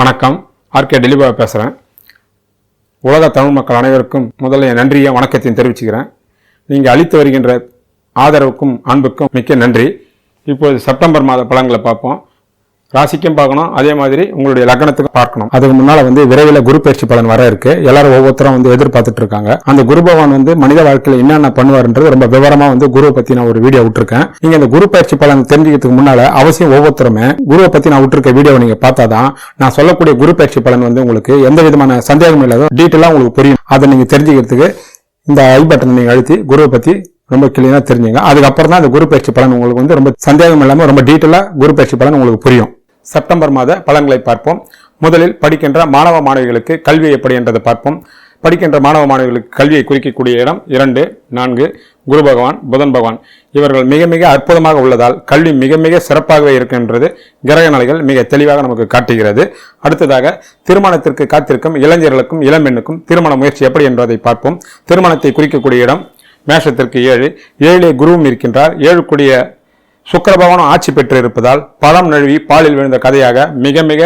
வணக்கம். ஆர்கே டெலிபாவை பேசுகிறேன் உலக தமிழ் மக்கள் அனைவருக்கும் முதல்ல என் நன்றியை வணக்கத்தையும் தெரிவிச்சுக்கிறேன். நீங்கள் அளித்து வருகின்ற ஆதரவுக்கும் அன்புக்கும் மிக்க நன்றி. இப்போது செப்டம்பர் மாத பலன்களை பார்ப்போம். ராசிக்கும் பார்க்கணும். அதே மாதிரி உங்களுடைய லக்னத்துக்கு பார்க்கணும். அதுக்கு முன்னால வந்து விரைவில் குரு பயிற்சி பலன் வர இருக்கு. எல்லாரும் ஒவ்வொருத்தரும் வந்து எதிர்பார்த்துட்டு இருக்காங்க அந்த குரு பகவான் வந்து மனித வாழ்க்கையில் என்னென்ன பண்ணுவார்ன்றது ரொம்ப விவரமா வந்து குருவை பத்தி நான் ஒரு வீடியோ விட்டுருக்கேன். நீங்க இந்த குரு பயிற்சி பலன் தெரிஞ்சுக்கிறதுக்கு முன்னால அவசியம் ஒவ்வொருத்தருமே குருவை பத்தி நான் விட்டுருக்க வீடியோ நீங்க பார்த்தாதான் நான் சொல்லக்கூடிய குரு பயிற்சி பலன் வந்து உங்களுக்கு எந்த விதமான சந்தேகமும் இல்லாத டீட்டெயிலாக உங்களுக்கு புரியும். அதை நீங்க தெரிஞ்சுக்கிறதுக்கு இந்த ஐ பட்டன் நீங்க அழுத்தி குருவை பத்தி ரொம்ப கிளியரா தெரிஞ்சுங்க. அதுக்கப்புறம் தான் இந்த குரு பயிற்சி பலன் உங்களுக்கு வந்து ரொம்ப சந்தேகம் இல்லாமல் ரொம்ப டீட்டெயிலாக குரு பயிற்சி பலன் உங்களுக்கு புரியும். செப்டம்பர் மாத பலன்களை பார்ப்போம். முதலில் படிக்கின்ற மாணவ மாணவிகளுக்கு கல்வி எப்படி என்றதை பார்ப்போம். படிக்கின்ற மாணவ மாணவிகளுக்கு கல்வியை குறிக்கக்கூடிய இடம் இரண்டு நான்கு குரு பகவான் புதன் பகவான். இவர்கள் மிக மிக அற்புதமாக உள்ளதால் கல்வி மிக மிக சிறப்பாகவே இருக்கின்றது கிரக நிலைகள் மிக தெளிவாக நமக்கு காட்டுகிறது. அடுத்ததாக திருமணத்திற்கு காத்திருக்கும் இளைஞர்களுக்கும் இளம்பெண்ணுக்கும் திருமண முயற்சி எப்படி என்பதை பார்ப்போம். திருமணத்தை குறிக்கக்கூடிய இடம் மேஷத்திற்கு ஏழு ஏழிலே குருவும் இருக்கின்றார். ஏழுக்குடிய சுக்கரபவனம் ஆட்சி பெற்று இருப்பதால் பழம் நழுவி பாலில் விழுந்த கதையாக மிக மிக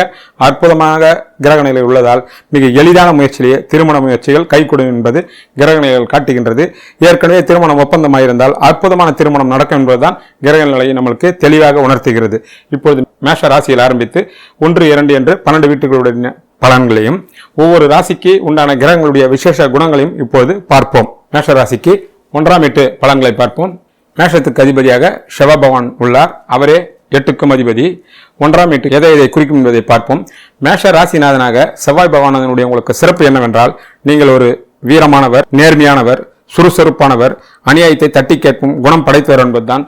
அற்புதமாக கிரக நிலை உள்ளதால் மிக எளிதான முயற்சியிலேயே திருமண முயற்சிகள் கைகூடும் என்பது கிரக நிலைகள் காட்டுகின்றது. ஏற்கனவே திருமணம் ஒப்பந்தமாயிருந்தால் அற்புதமான திருமணம் நடக்கும் என்பதுதான் கிரக நிலையை நம்மளுக்கு தெளிவாக உணர்த்துகிறது. இப்பொழுது மேஷ ராசியில் ஆரம்பித்து ஒன்று இரண்டு என்று பன்னெண்டு வீட்டுகளுடைய பலன்களையும் ஒவ்வொரு ராசிக்கு உண்டான கிரகங்களுடைய விசேஷ குணங்களையும் இப்போது பார்ப்போம். மேஷ ராசிக்கு ஒன்றாம் எட்டு பலன்களை பார்ப்போம். மேஷத்துக்கு அதிபதியாக சிவபவான் உள்ளார். அவரே எட்டுக்கும் அதிபதி. ஒன்றாம் எட்டு எதை எதை குறிக்கும் என்பதை பார்ப்போம். மேஷ ராசிநாதனாக செவ்வாய் பகவானதனுடைய உங்களுக்கு சிறப்பு என்னவென்றால் நீங்கள் ஒரு வீரமானவர் நேர்மையானவர் சுறுசுறுப்பானவர் அநியாயத்தை தட்டி கேட்கும் குணம் படைத்தவர் என்பதுதான்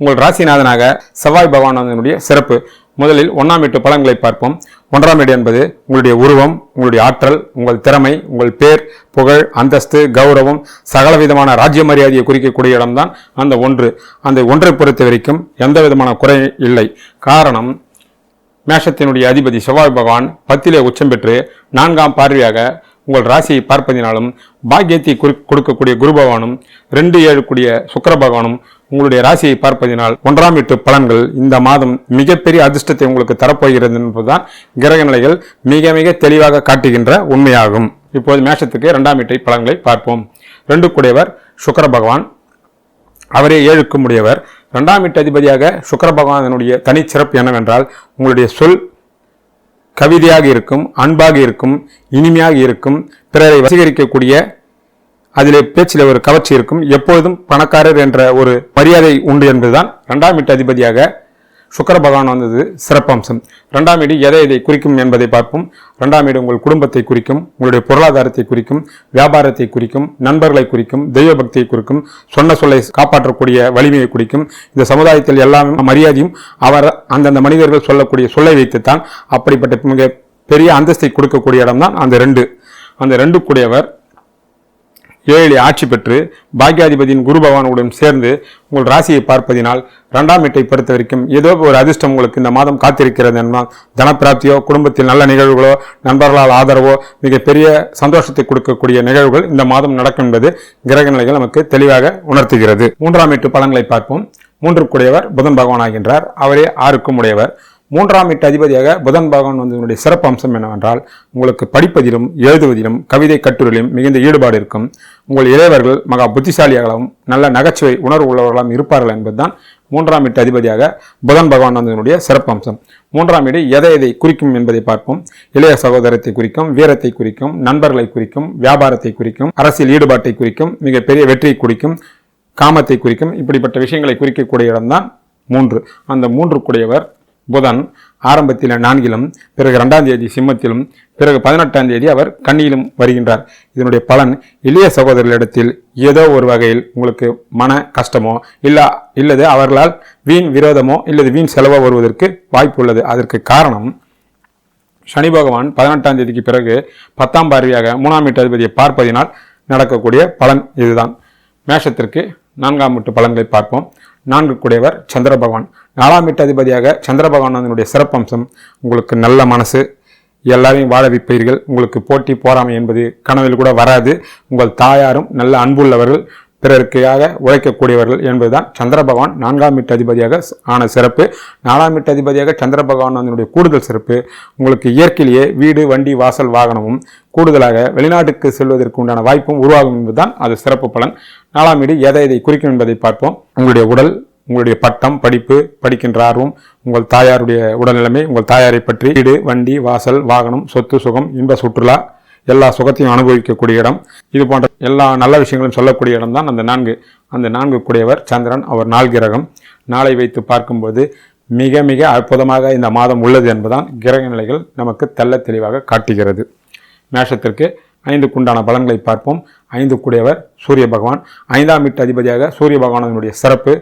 உங்கள் ராசிநாதனாக செவ்வாய் பகவானதனுடைய சிறப்பு. முதலில் ஒன்றாம் எட்டு பலன்களை பார்ப்போம். ஒன்றாம் வீடு என்பது உங்களுடைய உருவம் உங்களுடைய ஆற்றல் உங்கள் திறமை உங்கள் பேர் புகழ் அந்தஸ்து கௌரவம் சகல விதமான ராஜ்ய மரியாதையை குறிக்கக்கூடிய இடம்தான் அந்த ஒன்று. அந்த ஒன்றை பொறுத்த வரைக்கும் எந்த விதமான குறை இல்லை. காரணம் மேஷத்தினுடைய அதிபதி செவ்வாய் பகவான் பத்திலே உச்சம் பெற்று நான்காம் பார்வையாக உங்கள் ராசியை பார்ப்பதினாலும் பாக்கியத்தை குறி கொடுக்கக்கூடிய குரு பகவானும் ரெண்டு ஏழு கூடிய சுக்கர பகவானும் உங்களுடைய ராசியை பார்ப்பதினால் ஒன்றாம் எட்டு பலன்கள் இந்த மாதம் மிகப்பெரிய அதிர்ஷ்டத்தை உங்களுக்கு தரப்போகிறது என்பதுதான் கிரக நிலைகள் மிக மிக தெளிவாக காட்டுகின்ற உண்மையாகும். இப்போது மேஷத்துக்கு இரண்டாம் வீட்டை பலன்களை பார்ப்போம். ரெண்டு கூடியவர் சுக்கர பகவான் அவரே ஏழுக்கும் உடையவர். இரண்டாம் வீட்டு அதிபதியாக சுக்கர பகவானுடைய தனிச்சிறப்பு என்னவென்றால் உங்களுடைய சொல் கவிதையாக இருக்கும் அன்பாக இருக்கும் இனிமையாக இருக்கும் பிறரை வசீகரிக்கக்கூடிய அதிலே பேச்சில் ஒரு கவர்ச்சி இருக்கும். எப்பொழுதும் பணக்காரர் என்ற ஒரு மரியாதை உண்டு என்பதுதான் இரண்டாம் வீட்டு அதிபதியாக சுக்கர பகவான் வந்தது சிறப்பம்சம். ரெண்டாம் வீடு எதை எதை குறிக்கும் என்பதை பார்ப்போம். ரெண்டாம் வீடு உங்கள் குடும்பத்தை குறிக்கும் உங்களுடைய பொருளாதாரத்தை குறிக்கும் வியாபாரத்தை குறிக்கும் நண்பர்களை குறிக்கும் தெய்வ பக்தியை குறிக்கும் சொன்ன சொல்லை காப்பாற்றக்கூடிய வலிமையை குறிக்கும். இந்த சமுதாயத்தில் எல்லா மரியாதையும் அவர் அந்தந்த மனிதர்கள் சொல்லக்கூடிய சொல்லை வைத்துத்தான் அப்படிப்பட்ட மிக பெரிய அந்தஸ்தை கொடுக்கக்கூடிய இடம்தான் அந்த ரெண்டு. அந்த ரெண்டு கூடியவர் ஏழிலே ஆட்சி பெற்று பாக்யாதிபதியின் குரு பகவானுடன் சேர்ந்து உங்கள் ராசியை பார்ப்பதினால் ரெண்டாம் வீட்டை பொறுத்த வரைக்கும் ஏதோ ஒரு அதிர்ஷ்டம் உங்களுக்கு இந்த மாதம் காத்திருக்கிறது என்றால் தனப்பிராப்தியோ குடும்பத்தில் நல்ல நிகழ்வுகளோ நண்பர்களால் ஆதரவோ மிகப்பெரிய சந்தோஷத்தை கொடுக்கக்கூடிய நிகழ்வுகள் இந்த மாதம் நடக்கும் என்பது கிரக நிலைகள் நமக்கு தெளிவாக உணர்த்துகிறது. மூன்றாம் வீட்டு பலன்களை பார்ப்போம். மூன்று கூடியவர் புதன் பகவான் ஆகின்றார் அவரே ஆறுக்கும் உடையவர். மூன்றாம் வீட்டு அதிபதியாக புதன் பகவான் வந்ததனுடைய சிறப்பு அம்சம் என்னவென்றால் உங்களுக்கு படிப்பதிலும் எழுதுவதிலும் கவிதை கட்டுரையிலும் மிகுந்த ஈடுபாடு இருக்கும். உங்கள் இளையவர்கள் மகா புத்திசாலியாகவும் நல்ல நகைச்சுவை உணர்வு உள்ளவர்களாகவும் இருப்பார்கள் என்பதுதான் மூன்றாம் வீட்டு அதிபதியாக புதன் பகவான் வந்ததனுடைய சிறப்பு அம்சம். மூன்றாம் வீடு எதை எதை குறிக்கும் என்பதை பார்ப்போம். இளைய சகோதரத்தை குறிக்கும் வீரத்தை குறிக்கும் நண்பர்களை குறிக்கும் வியாபாரத்தை குறிக்கும் அரசியல் ஈடுபாட்டை குறிக்கும் மிகப்பெரிய வெற்றியை குறிக்கும் காமத்தை குறிக்கும் இப்படிப்பட்ட விஷயங்களை குறிக்கக்கூடிய இடம்தான் மூன்று. அந்த மூன்று கூடியவர் புதன் ஆரம்பத்தில் நான்கிலும் பிறகு ரெண்டாம் தேதி சிம்மத்திலும் பிறகு பதினெட்டாம் தேதி அவர் கண்ணியிலும் வருகின்றார். இதனுடைய பலன் இளைய சகோதரர்களிடத்தில் ஏதோ ஒரு வகையில் உங்களுக்கு மன கஷ்டமோ இல்லை இல்லது அவர்களால் வீண் விரோதமோ இல்லது வீண் செலவோ வருவதற்கு வாய்ப்பு உள்ளது. அதற்கு காரணம் சனி பகவான் பதினெட்டாம் தேதிக்கு பிறகு பத்தாம் பார்வையாக மூணாம் வீட்டு பார்ப்பதினால் நடக்கக்கூடிய பலன் இதுதான். மேஷத்திற்கு நான்காம் வீட்டு பலன்களை பார்ப்போம். நான்கு குடையவர் சந்திர பகவான் நாலாம் வீட்டு அதிபதியாக சந்திர பகவானுடைய சிறப்பம்சம் உங்களுக்கு நல்ல மனசு எல்லாரையும் வாழ வைப்பீர்கள் உங்களுக்கு போட்டி போராமை என்பது கனவில் கூட வராது. உங்கள் தாயாரும் நல்ல அன்புள்ளவர்கள். பிறருக்காக உழைக்கக்கூடியவர்கள் என்பதுதான் சந்திர பகவான் நான்காம் வீட்டு அதிபதியாக ஆன சிறப்பு. நாலாம் வீட்டு அதிபதியாக சந்திர பகவான் அதனுடைய கூடுதல் சிறப்பு. உங்களுக்கு இயற்கையிலேயே வீடு வண்டி வாசல் வாகனமும் கூடுதலாக வெளிநாட்டுக்கு செல்வதற்கு உண்டான வாய்ப்பும் உருவாகும் என்பதுதான் அது சிறப்பு பலன். நாலாம் வீடு எதை எதை குறிக்கும் என்பதை பார்ப்போம். உங்களுடைய உடல் உங்களுடைய பட்டம் படிப்பு படிக்கின்ற ஆர்வம் உங்கள் தாயாருடைய உடல்நிலைமை உங்கள் தாயாரை பற்றி வீடு வண்டி வாசல் வாகனம் சொத்து சுகம் இன்ப சுற்றுலா எல்லா சுகத்தையும் அனுபவிக்கக்கூடிய இடம். இது போன்ற எல்லா நல்ல விஷயங்களும் சொல்லக்கூடிய இடம் தான் அந்த நான்கு. அந்த நான்கு கூடியவர் சந்திரன் அவர் நாள் கிரகம். நாளை வைத்து பார்க்கும்போது மிக மிக அற்புதமாக இந்த மாதம் உள்ளது என்பதுதான் கிரக நிலைகள் நமக்கு தெல்ல தெளிவாக காட்டுகிறது. மேஷத்திற்கு ஐந்துக்குண்டான பலன்களை பார்ப்போம். ஐந்து கூடியவர் சூரிய பகவான். ஐந்தாம் வீட்டு அதிபதியாக சூரிய பகவானனுடைய சிறப்பு.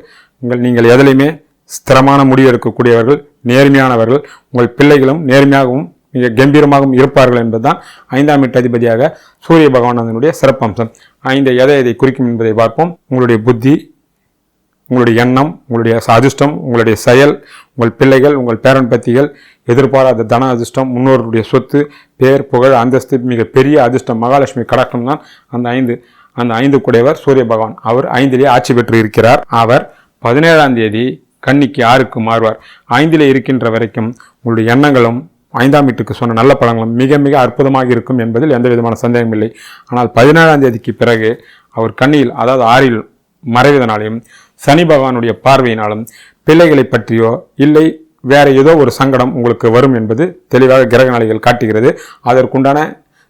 உங்கள் நீங்கள் எதிலையுமே ஸ்திரமான முடிவு எடுக்கக்கூடியவர்கள் நேர்மையானவர்கள் உங்கள் பிள்ளைகளும் நேர்மையாகவும் மிக கம்பீரமாகவும் இருப்பார்கள் என்பதுதான் ஐந்தாம் வீட்டு அதிபதியாக சூரிய பகவானதனுடைய சிறப்பம்சம். ஐந்து எதை எதை குறிக்கும் என்பதை பார்ப்போம். உங்களுடைய புத்தி உங்களுடைய எண்ணம் உங்களுடைய அதிர்ஷ்டம் உங்களுடைய செயல் உங்கள் பிள்ளைகள் உங்கள் பேரன் பத்திகள் எதிர்பாராத தன அதிர்ஷ்டம் முன்னோர்களுடைய சொத்து பேர் புகழ் அந்தஸ்து மிக பெரிய அதிர்ஷ்டம் மகாலட்சுமி கடக்கம் தான் அந்த ஐந்து. அந்த ஐந்து கூடையவர் சூரிய பகவான். அவர் ஐந்திலே ஆட்சி பெற்று இருக்கிறார். அவர் பதினேழாம் தேதி கன்னிக்கு ஆறுக்கு மாறுவார். ஐந்திலே இருக்கின்ற வரைக்கும் உங்களுடைய எண்ணங்களும் ஐந்தாம் வீட்டுக்கு சொன்ன நல்ல பலன்களும் மிக மிக அற்புதமாக இருக்கும் என்பதில் எந்த விதமான சந்தேகம் இல்லை. ஆனால் பதினேழாம் தேதிக்கு பிறகு அவர் கண்ணியில் அதாவது ஆறில் மறைவதனாலையும் சனி பகவானுடைய பார்வையினாலும் பிள்ளைகளை பற்றியோ இல்லை வேற ஏதோ ஒரு சங்கடம் உங்களுக்கு வரும் என்பது தெளிவாக கிரக நிலைகள் காட்டுகிறது. அதற்குண்டான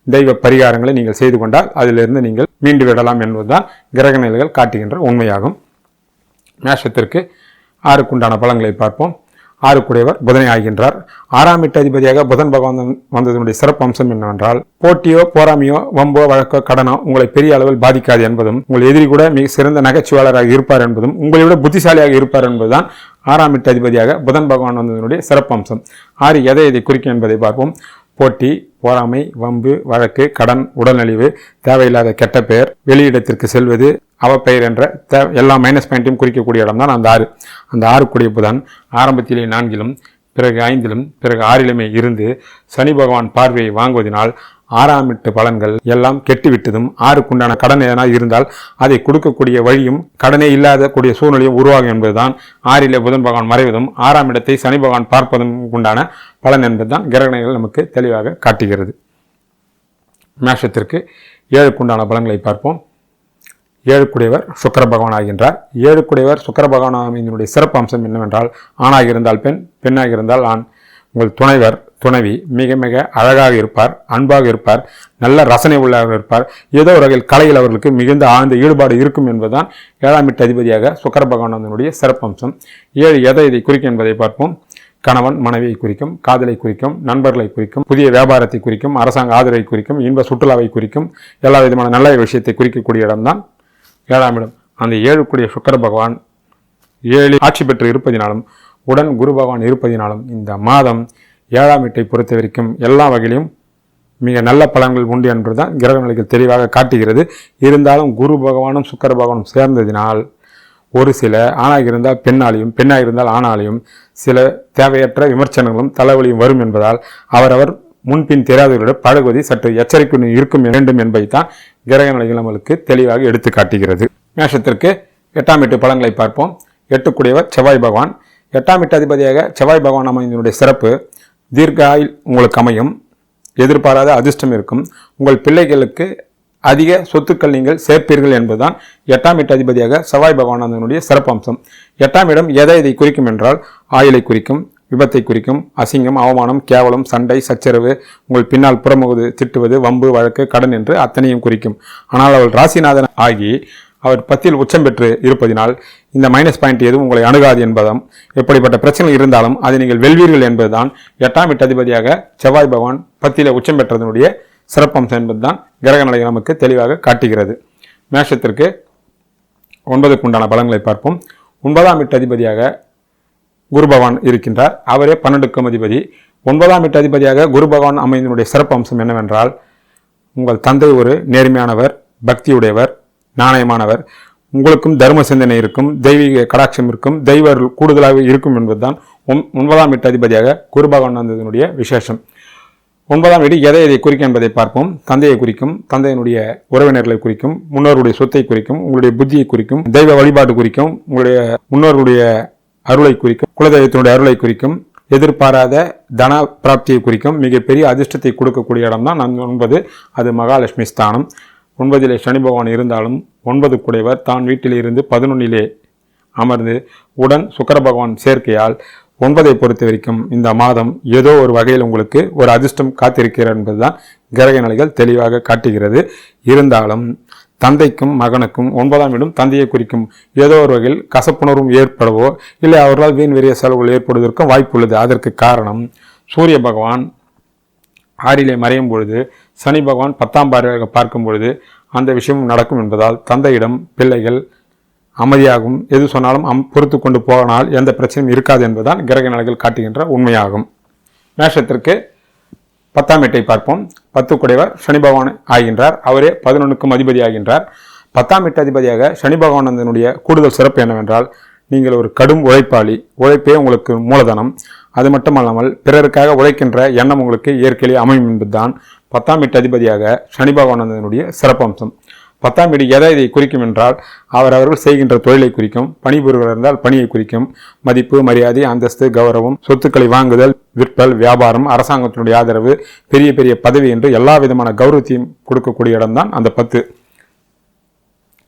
தெய்வ பரிகாரங்களை நீங்கள் செய்து கொண்டால் அதிலிருந்து நீங்கள் மீண்டு விடலாம் என்பதுதான் கிரக நிலைகள் காட்டுகின்ற உண்மையாகும். மேஷத்திற்கு ஆறுக்குண்டான பலன்களை பார்ப்போம். ஆறுக்குடையவர் புதனை ஆகின்றார் ஆறாம் எட்டு அதிபதியாக புதன் பகவான் வந்ததனுடைய சிறப்பு அம்சம் என்னவென்றால் போட்டியோ போராமையோ வம்போ வழக்கோ கடனோ உங்களை பெரிய அளவில் பாதிக்காது என்பதும் உங்கள் எதிரி கூட மிக சிறந்த நகைச்சுவாளராக இருப்பார் என்பதும் உங்களை விட புத்திசாலியாக இருப்பார் என்பதுதான் ஆறாம் எட்டு அதிபதியாக புதன் பகவான் வந்ததனுடைய சிறப்பு அம்சம். ஆறு எதை எதை குறிக்கும் என்பதை பார்ப்போம். போட்டி போராமை வம்பு வழக்கு கடன் உடல்நலிவு தேவையில்லாத கெட்ட பெயர் வெளியிடத்திற்கு செல்வது அவப்பெயர் என்ற தே எல்லா மைனஸ் பாயிண்ட்டையும் குறிக்கக்கூடிய இடம் தான் அந்த ஆறு. அந்த ஆறு கூடிய புதன் ஆரம்பத்திலே நான்கிலும் பிறகு ஐந்திலும் பிறகு ஆறிலுமே இருந்து சனி பகவான் பார்வையை வாங்குவதனால் ஆறாம் எட்டு பலன்கள் எல்லாம் கெட்டுவிட்டதும் ஆறுக்குண்டான கடன் எதனா இருந்தால் அதை கொடுக்கக்கூடிய வழியும் கடனே இல்லாத கூடிய சூழ்நிலையும் உருவாகும் என்பதுதான் ஆறிலே புதன் பகவான் மறைவதும் ஆறாம் இடத்தை சனி பகவான் பார்ப்பதும் உண்டான பலன் என்பதுதான் கிரகணங்கள் நமக்கு தெளிவாக காட்டுகிறது. மேஷத்திற்கு ஏழுக்குண்டான பலன்களை பார்ப்போம். ஏழுக்குடையவர் சுக்கர பகவான் ஆகின்றார் ஏழுக்குடையவர் சுக்கர பகவானினுடைய சிறப்பு அம்சம் என்னவென்றால் ஆணாக இருந்தால் பெண் பெண்ணாக இருந்தால் ஆண். உங்கள் துணைவர் துணைவி மிக மிக அழகாக இருப்பார் அன்பாக இருப்பார் நல்ல ரசனை உள்ளாக இருப்பார். ஏதோ ஒரு வகையில் கலையில் அவர்களுக்கு மிகுந்த ஆழ்ந்த ஈடுபாடு இருக்கும் என்பதுதான் ஏழாம் எட்டு அதிபதியாக சுக்கர பகவானனுடைய சிறப்பம்சம் ஏழு எதை இதை குறிக்கும் என்பதை பார்ப்போம். கணவன் மனைவியை குறிக்கும் காதலை குறிக்கும் நண்பர்களை குறிக்கும் புதிய வியாபாரத்தை குறிக்கும் அரசாங்க ஆதரவை குறிக்கும் இன்ப சுற்றுலாவை குறிக்கும் எல்லா விதமான நல்ல விஷயத்தை குறிக்கக்கூடிய இடம்தான் ஏழாம் இடம். அந்த ஏழுக்குடிய சுக்கர பகவான் ஏழு ஆட்சி பெற்று இருப்பதினாலும் உடன் குரு பகவான் இருப்பதினாலும் இந்த மாதம் ஏழாம் வீட்டை பொறுத்த வரைக்கும் எல்லா வகையிலும் மிக நல்ல பலன்கள் உண்டு என்பதுதான் கிரக நிலைகள் தெளிவாக காட்டுகிறது. இருந்தாலும் குரு பகவானும் சுக்கர பகவானும் சேர்ந்ததினால் ஒரு சில ஆணாக இருந்தால் பெண்ணாலையும் பெண்ணாக இருந்தால் ஆணாலையும் சில தேவையற்ற விமர்சனங்களும் தலைவலியும் வரும் என்பதால் அவரவர் முன்பின் தெரியாதவர்களிடம் பழகுவதை சற்று எச்சரிக்கை இருக்கும் வேண்டும் என்பதைத்தான் கிரக நிலைகள் நம்மளுக்கு தெளிவாக எடுத்து காட்டுகிறது. மேஷத்திற்கு எட்டாம் எட்டு பலன்களை பார்ப்போம். எட்டுக்குடையவர் செவ்வாய் பகவான். எட்டாம் எட்டு அதிபதியாக செவ்வாய் பகவான் அமைந்தனுடைய சிறப்பு தீர்க்காயில் உங்களுக்கு அமையும். எதிர்பாராத அதிர்ஷ்டம் இருக்கும். உங்கள் பிள்ளைகளுக்கு அதிக சொத்துக்கள் நீங்கள் சேர்ப்பீர்கள் என்பதுதான் எட்டாம் எட்டு அதிபதியாக செவ்வாய் பகவானந்தனுடைய சிறப்பம்சம். எட்டாம் இடம் எதை இதை குறிக்கும் என்றால் ஆயுளை குறிக்கும். விபத்தை குறிக்கும் அசிங்கம் அவமானம் கேவலம் சண்டை சச்சரவு உங்கள் பின்னால் புறமுகுது திட்டுவது வம்பு வழக்கு கடன் என்று அத்தனையும் குறிக்கும். ஆனால் அவள் ராசிநாதன் ஆகி அவர் பத்தில் உச்சம் பெற்று இருப்பதினால் இந்த மைனஸ் பாயிண்ட் எதுவும் உங்களை அணுகாது என்பதும். எப்படிப்பட்ட பிரச்சனை இருந்தாலும் அதை நீங்கள் வெல்வீர்கள் என்பதுதான் எட்டாம் எட்டதிபதியாக செவ்வாய் பகவான் பத்தியில் உச்சம் பெற்றதனுடைய சிறப்பம்சம் என்பதுதான் கிரக நிலை நமக்கு தெளிவாக காட்டுகிறது. மேஷத்திற்கு ஒன்பதுக்கு உண்டான பலன்களை பார்ப்போம். ஒன்பதாம் எட்டதிபதியாக குரு பகவான் இருக்கின்றார். அவரே பன்னெண்டுக்கும் அதிபதி. ஒன்பதாம் எட்டு அதிபதியாக குரு பகவான் அமைந்தனுடைய சிறப்பு அம்சம் என்னவென்றால் உங்கள் தந்தை ஒரு நேர்மையானவர் பக்தியுடையவர் நாணயமானவர். உங்களுக்கும் தர்ம சிந்தனை இருக்கும் தெய்வீக கடாட்சம் இருக்கும் தெய்வ கூடுதலாக இருக்கும் என்பதுதான் ஒன்- ஒன்பதாம் எட்டு அதிபதியாக குரு பகவான் வந்ததனுடைய விசேஷம். ஒன்பதாம் வீடு எதை எதை குறிக்கும் என்பதை பார்ப்போம். தந்தையை குறிக்கும் தந்தையினுடைய உறவினர்களை குறிக்கும் முன்னோருடைய சொத்தை குறிக்கும் உங்களுடைய புத்தியை குறிக்கும் தெய்வ வழிபாடு குறிக்கும் உங்களுடைய முன்னோர்களுடைய அருளை குறிக்கும் குலதெய்வத்தினுடைய அருளை குறிக்கும் எதிர்பாராத தன பிராப்தியை குறிக்கும் மிகப்பெரிய அதிர்ஷ்டத்தை கொடுக்கக்கூடிய இடம் தான் நான் ஒன்பது. அது மகாலட்சுமி ஸ்தானம். ஒன்பதிலே சனி பகவான் இருந்தாலும் ஒன்பது குடைவர். தான் வீட்டில் இருந்து பதினொன்னிலே அமர்ந்து உடன் சுக்கர பகவான் சேர்க்கையால் ஒன்பதை பொறுத்த வரைக்கும் இந்த மாதம் ஏதோ ஒரு வகையில் உங்களுக்கு ஒரு அதிர்ஷ்டம் காத்திருக்கிறது என்பதுதான் கிரக நிலைகள் தெளிவாக காட்டுகிறது. இருந்தாலும் தந்தைக்கும் மகனுக்கும் ஒன்பதாம் வீடும் தந்தையை குறிக்கும். ஏதோ ஒரு வகையில் கசப்புணர்வும் ஏற்படவோ இல்லை அவர்களால் வீண் வெறிய செலவுகள் ஏற்படுவதற்கும் வாய்ப்புள்ளது. அதற்கு காரணம் சூரிய பகவான் ஆறிலே மறையும் பொழுது சனி பகவான் பத்தாம் பார்வையாக பார்க்கும் பொழுது அந்த விஷயமும் நடக்கும் என்பதால் தந்தையிடம் பிள்ளைகள் அமைதியாகும். எது சொன்னாலும் அம் பொறுத்து கொண்டு போனால் எந்த பிரச்சனையும் இருக்காது என்பதுதான் கிரக நிலைகள் காட்டுகின்ற உண்மையாகும். மேஷத்திற்கு பத்தாம் வீட்டை பார்ப்போம். பத்து குடைவர் சனி பகவான் ஆகின்றார். அவரே பதினொன்றுக்கும் அதிபதி ஆகின்றார். பத்தாம் வீட்டு அதிபதியாக சனி பகவானந்தனுடைய கூடுதல் சிறப்பு என்னவென்றால் நீங்கள் ஒரு கடும் உழைப்பாளி. உழைப்பே உங்களுக்கு மூலதனம். அது மட்டுமல்லாமல் பிறருக்காக உழைக்கின்ற எண்ணம் உங்களுக்கு இயற்கையிலே அமையும் என்பதுதான் பத்தாம் வீட்டு அதிபதியாக சனி பகவானந்தனுடைய சிறப்பம்சம். பத்தாம் வீடு எதை இதை குறிக்கும் என்றால் அவர் அவர்கள் செய்கின்ற தொழிலை குறிக்கும் பணிபுரிவர் இருந்தால் பணியை குறிக்கும் மதிப்பு மரியாதை அந்தஸ்து கௌரவம் சொத்துக்களை வாங்குதல் விற்பல் வியாபாரம் அரசாங்கத்தினுடைய ஆதரவு பெரிய பெரிய பதவி என்று எல்லா விதமான கௌரவத்தையும் கொடுக்கக்கூடிய இடம்தான் அந்த பத்து.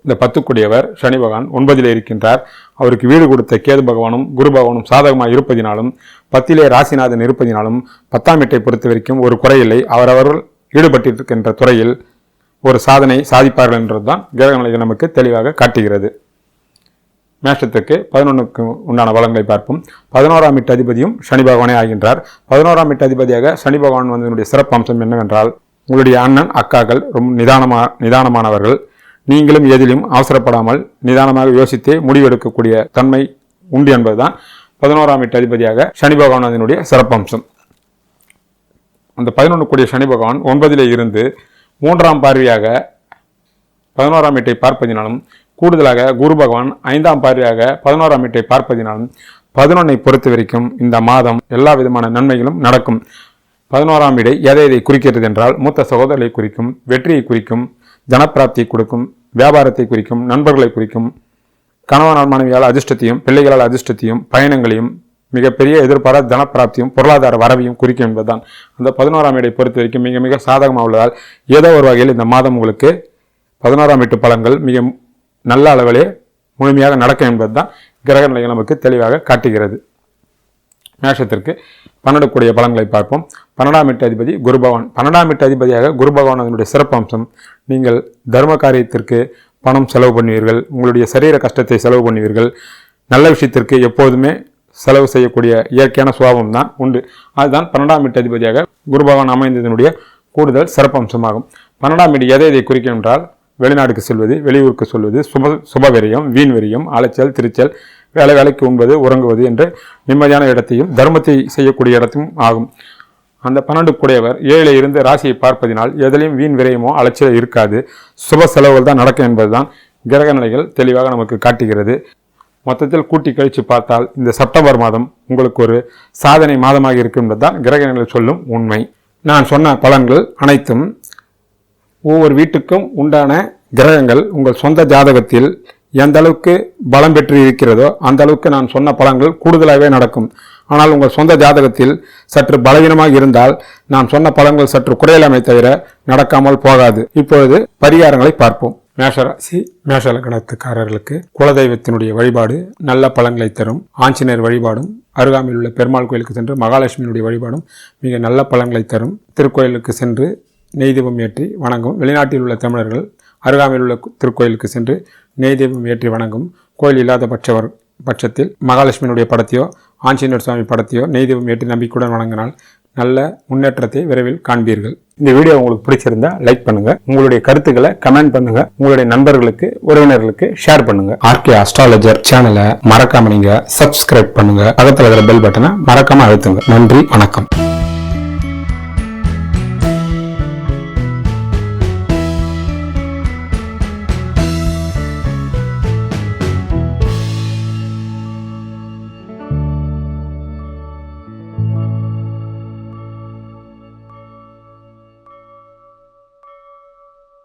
இந்த பத்துக்குடியவர் சனி பகவான் ஒன்பதிலே இருக்கின்றார். அவருக்கு வீடு கொடுத்த கேது பகவானும் குரு பகவானும் சாதகமாக இருப்பதினாலும் பத்திலே ராசிநாதன் இருப்பதினாலும் பத்தாம் வீட்டை பொறுத்த வரைக்கும் ஒரு குறையில்லை. அவரவர்கள் ஈடுபட்டிருக்கின்ற துறையில் ஒரு சாதனை சாதிப்பார்கள் என்றதுதான் கிரக நிலைகள் நமக்கு தெளிவாக காட்டுகிறது. மேஷத்துக்கு பதினொன்றுக்கு உண்டான பலன்களை பார்ப்போம். பதினோராம் எட்டு அதிபதியும் சனி பகவானே ஆகின்றார். பதினோராம் எட்டு அதிபதியாக சனி பகவான் வந்ததனுடைய சிறப்பு அம்சம் என்னவென்றால் உங்களுடைய அண்ணன் அக்காக்கள் ரொம்ப நிதானமா நிதானமானவர்கள். நீங்களும் எதிலும் அவசரப்படாமல் நிதானமாக யோசித்து முடிவெடுக்கக்கூடிய தன்மை உண்டு என்பதுதான் பதினோராம் எட்டு அதிபதியாக சனி பகவான் அதனுடைய சிறப்பம்சம். அந்த பதினொன்று கூடிய சனி பகவான் ஒன்பதிலே இருந்து மூன்றாம் பார்வையாக பதினோராம் எட்டை பார்ப்பதினாலும் கூடுதலாக குரு பகவான் ஐந்தாம் பார்வையாக பதினோராம் வீட்டை பார்ப்பதினாலும் பதினொன்னை பொறுத்த வரைக்கும் இந்த மாதம் எல்லா விதமான நன்மைகளும் நடக்கும். பதினோராம் வீடை எதை எதை குறிக்கிறது என்றால் மூத்த சகோதரரை குறிக்கும் வெற்றியை குறிக்கும் தனப்பிராப்தியை கொடுக்கும் வியாபாரத்தை குறிக்கும் நண்பர்களை குறிக்கும் கணவனால் மனைவியால் அதிர்ஷ்டத்தையும் பிள்ளைகளால் அதிர்ஷ்டத்தையும் பயணங்களையும் மிகப்பெரிய எதிர்பாராத தனப்பிராப்தியும் பொருளாதார வரவையும் குறிக்கும் என்பதுதான். அந்த பதினோராம் வீடை பொறுத்த வரைக்கும் மிக மிக சாதகமாக உள்ளதால் ஏதோ ஒரு வகையில் இந்த மாதம் உங்களுக்கு பதினோராம் வீட்டு பழங்கள் மிக நல்ல அளவிலே முழுமையாக நடக்கும் என்பது தான் கிரக நிலை நமக்கு தெளிவாக காட்டுகிறது. மேஷத்திற்கு பன்னெண்டுக்குடைய பலன்களை பார்ப்போம். பன்னெண்டாம் எட்டு அதிபதி குருபகவான் பன்னெண்டாம் எட்டு அதிபதியாக குருபவான் அதனுடைய சிறப்பம்சம் நீங்கள் தர்ம காரியத்திற்கு பணம் செலவு பண்ணுவீர்கள் உங்களுடைய சரீர கஷ்டத்தை செலவு பண்ணுவீர்கள் நல்ல விஷயத்திற்கு எப்போதுமே செலவு செய்யக்கூடிய இயற்கையான சுபாவம் தான் உண்டு. அதுதான் பன்னெண்டாம் வீட்டு அதிபதியாக குருபகவான் அமைந்ததனுடைய கூடுதல் சிறப்பம்சமாகும். பன்னெண்டாம் எட்டு எதை இதை குறிக்கும் என்றால் வெளிநாடுக்கு செல்வது வெளியூருக்கு சொல்வது சுப சுப விரயம் வீண் விரயம் அலைச்சல் திருச்சல் வேலை வேலைக்கு உண்பது உறங்குவது என்று நிம்மதியான இடத்தையும் தர்மத்தை செய்யக்கூடிய இடத்தையும் ஆகும். அந்த பன்னெண்டு குடையவர் ஏழில் இருந்து ராசியை பார்ப்பதினால் எதிலையும் வீண் விரயமோ அலைச்சல் இருக்காது. சுப செலவுகள் தான் நடக்கும் என்பதுதான் கிரக நிலைகள் தெளிவாக நமக்கு காட்டுகிறது. மொத்தத்தில் கூட்டி கழித்து பார்த்தால் இந்த செப்டம்பர் மாதம் உங்களுக்கு ஒரு சாதனை மாதமாக இருக்கும் என்பதுதான் கிரக நிலை சொல்லும் உண்மை. நான் சொன்ன பலன்கள் அனைத்தும் ஒவ்வொரு வீட்டுக்கும் உண்டான கிரகங்கள் உங்கள் சொந்த ஜாதகத்தில் எந்த அளவுக்கு பலம் பெற்று இருக்கிறதோ அந்த அளவுக்கு நான் சொன்ன பலன்கள் கூடுதலாகவே நடக்கும். ஆனால் உங்கள் சொந்த ஜாதகத்தில் சற்று பலவீனமாக இருந்தால் நான் சொன்ன பலன்கள் சற்று குறையலாமை தவிர நடக்காமல் போகாது. இப்பொழுது பரிகாரங்களை பார்ப்போம். மேஷராசி மேஷலக்கணத்துக்காரர்களுக்கு குலதெய்வத்தினுடைய வழிபாடு நல்ல பலன்களை தரும். ஆஞ்சநேயர் வழிபாடும் அருகாமையில் உள்ள பெருமாள் கோயிலுக்கு சென்று மகாலட்சுமியினுடைய வழிபாடும் மிக நல்ல பலன்களை தரும். திருக்கோயிலுக்கு சென்று நெய் தீபம் ஏற்றி வணங்கும். வெளிநாட்டில் உள்ள தமிழர்கள் அருகாமையில் உள்ள திருக்கோயிலுக்கு சென்று நெய் தீபம் ஏற்றி வணங்கும். கோயில் இல்லாத பட்சவர் பட்சத்தில் மகாலட்சுமியினுடைய படத்தையோ ஆஞ்சநேயர் சுவாமி படத்தையோ நெய் தீபம் ஏற்றி நம்பிக்கையுடன் வணங்கினால் நல்ல முன்னேற்றத்தை விரைவில் காண்பீர்கள். இந்த வீடியோ உங்களுக்கு பிடிச்சிருந்தா லைக் பண்ணுங்க. உங்களுடைய கருத்துக்களை கமெண்ட் பண்ணுங்க. உங்களுடைய நண்பர்களுக்கு உறவினர்களுக்கு ஷேர் பண்ணுங்க. ஆர்கே அஸ்ட்ராலஜர் சேனலை மறக்காம நீங்க சப்ஸ்கிரைப் பண்ணுங்க. பக்கத்தில் பெல் பட்டனை மறக்காம அழுத்துங்க. நன்றி வணக்கம்.